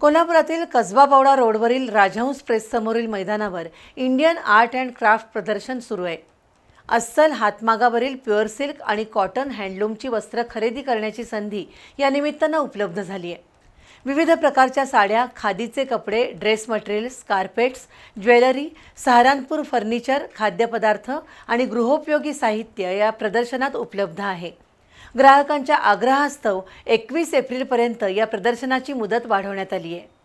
कोल्हापुरातील कसबापावडा रोडवरील राजहंस प्रेससमोरील मैदानावर इंडियन आर्ट अँड क्राफ्ट प्रदर्शन सुरू आहे. अस्सल हातमागावरील प्युअर सिल्क आणि कॉटन हँडलूमची वस्त्र खरेदी करण्याची संधी या निमित्तानं उपलब्ध झाली आहे. विविध प्रकारच्या साड्या खादीचे कपडे dress materials carpets jewellery Saharanpur furniture खाद्यपदार्थ आणि गृहोपयोगी साहित्य या प्रदर्शनात उपलब्ध आहे. ग्राहकांच्या आग्रहास्तव एकवीस एप्रिलपर्यंत या प्रदर्शनाची मुदत वाढवण्यात आली आहे.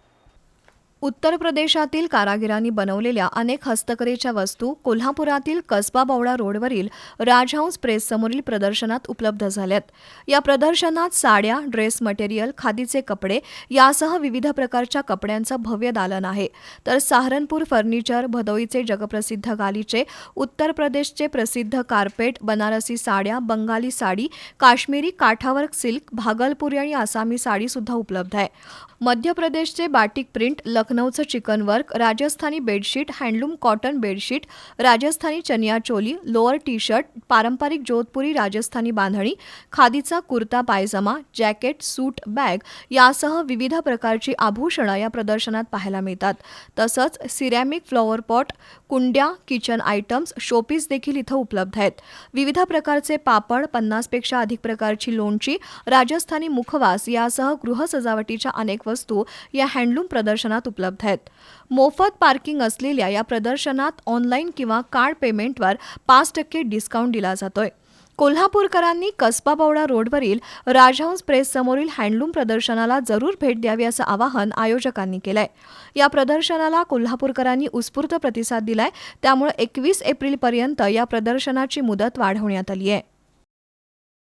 उत्तर प्रदेशातील कारागिरांनी बनवलेल्या अनेक हस्तकलेच्या वस्तू कोल्हापुरातील कसबा बावडा रोडवरील राजहंस प्रेससमोरील प्रदर्शनात उपलब्ध झाल्यात. या प्रदर्शनात साड्या ड्रेस मटेरियल खादीचे कपडे यासह विविध प्रकारच्या कपड्यांचं भव्य दालन आहे. तर सहारनपूर फर्निचर भदोईचे जगप्रसिद्ध गालीचे उत्तर प्रदेशचे प्रसिद्ध कार्पेट बनारसी साड्या बंगाली साडी काश्मीरी काठावर सिल्क भागलपुरी आणि आसामी साडी सुद्धा उपलब्ध आहे. मध्य प्रदेशचे बाटिक प्रिंट लख लखनौचं chikan work Rajasthani bedsheet handloom cotton bedsheet Rajasthani chaniya choli lower T shirt पारंपरिक जोधपुरी राजस्थानी बांधणी खादीचा kurta pyjama jacket suit bag यासह विविध प्रकारची आभूषणं या प्रदर्शनात पाहायला मिळतात. तसंच सिरॅमिक फ्लॉवर पॉट कुंड्या किचन आयटम्स शोपीस देखील इथं उपलब्ध आहेत. विविध प्रकारचे पापड पन्नासपेक्षा अधिक प्रकारची लोणची राजस्थानी मुखवास यासह गृहसजावटीच्या अनेक वस्तू या हँडलूम प्रदर्शनात उपलब्ध आहेत. मोफत पार्किंग असलेल्या या प्रदर्शनात ऑनलाईन किंवा कार्ड पेमेंटवर पाच टक्के डिस्काउंट दिला जातोय. कोल्हापूरकरांनी कसबा बावडा रोडवरील राजहंस प्रेस समोरील हँडलूम प्रदर्शनाला जरूर भेट द्यावी असं आवाहन आयोजकांनी केलंय. या प्रदर्शनाला कोल्हापूरकरांनी उत्स्फूर्त प्रतिसाद दिलाय. त्यामुळे एकवीस एप्रिलपर्यंत या प्रदर्शनाची मुदत वाढवण्यात आली आहे